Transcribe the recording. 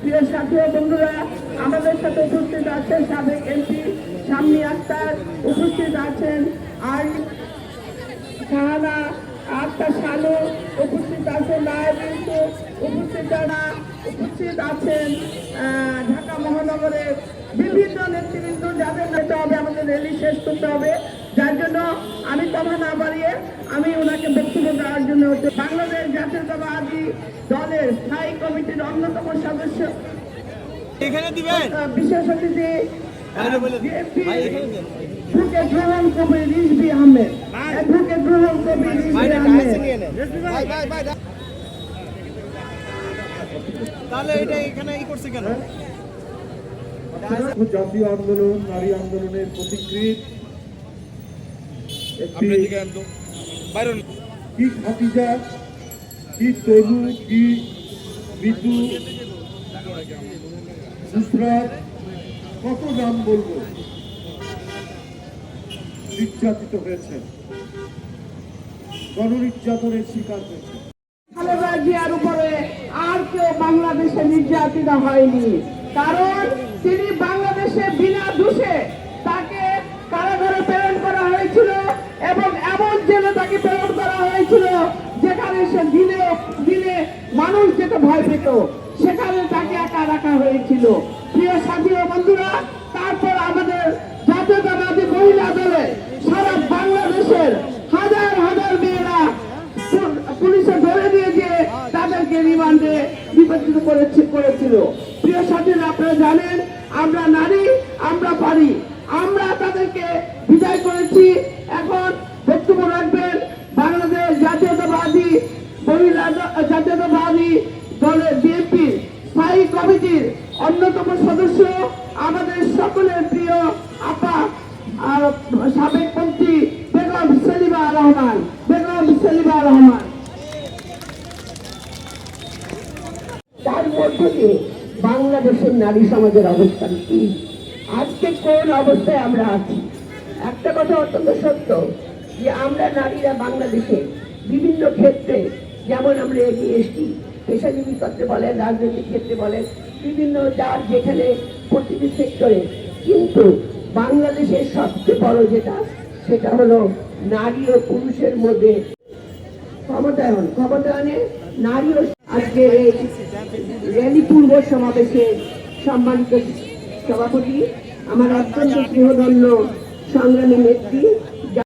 প্রিয় সাথী বন্ধুরা, আমাদের সাথে উপস্থিত আছেন সাবেক এমপি শামনি আক্তার। উপস্থিত আছেন আর শাহানা আক্তার শানু। উপস্থিত আছেন উপস্থিত যারা উপস্থিত আছেন ঢাকা মহানগরের বিভিন্ন নেতৃবৃন্দ। যাদের নেতা হবে, আমাদের র্যালি শেষ করতে হবে। যার জন্য আমি কথা না বাড়িয়ে আমি ওনাকে বক্তব্য দেওয়ার জন্য বাংলাদেশ জাতীয়তাবাদী দলের স্থায়ী কমিটির অন্যতম সদস্য। এখানে দিবেন? বিশেষ অতিথি আহমেদ। আহমেদ। তাহলে এটা এখানে ই করছে কেন? জাতীয় আন্দোলন নারী আন্দোলনের প্রতিকৃত। একটি কি খাতিজা কি তনু কি বিদু নুসরাত কত নাম বলব? নির্যাতিত হয়েছেন গণনির্যাতনের শিকার হয়েছে। খালেদা জিয়ার উপরে আর কেউ বাংলাদেশে নির্যাতিত হয়নি। কারণ তিনি বাংলাদেশে বিনা দোষে দিনে দিনে মানুষ যেতে ভয় পেত। সেখানে তাকে একা রাখা হয়েছিল। প্রিয় সাথী ও বন্ধুরা, তারপর আমাদের জাতীয়তাবাদী মহিলা দলে সারা বাংলাদেশের হাজার হাজার মেয়েরা পুলিশে ধরে নিয়ে গিয়ে তাদেরকে রিমান্ডে নিবন্ধিত করেছে করেছিল। প্রিয় সাথীরা, আপনারা জানেন, আমরা নারী, আমরা পারি। আমরা তাদেরকে বিদায় করেছি। এখন কমিটির অন্যতম সদস্য আমাদের সকলের প্রিয় আপা সাবেক মন্ত্রী বেগম সেলিমা রহমান, বেগম সেলিমা রহমান। তার মধ্য বাংলাদেশের নারী সমাজের অবস্থান কি? আজকে কোন অবস্থায় আমরা আছি? একটা কথা অত্যন্ত সত্য, যে আমরা নারীরা বাংলাদেশে বিভিন্ন ক্ষেত্রে যেমন আমরা এগিয়ে এসছি পেশাজীবী ক্ষেত্রে বলেন, রাজনৈতিক ক্ষেত্রে বলেন, বিভিন্ন যার যেখানে প্রতিটি সেক্টরে। কিন্তু বাংলাদেশের সবচেয়ে বড় যেটা, সেটা হলো নারী ও পুরুষের মধ্যে ক্ষমতায়ন। ক্ষমতায়নে নারী ও আজকে এই র্যালি পূর্ব সমাবেশে সম্মানিত সভাপতি, আমার অত্যন্ত স্নেহধন্য সংগ্রামী নেত্রী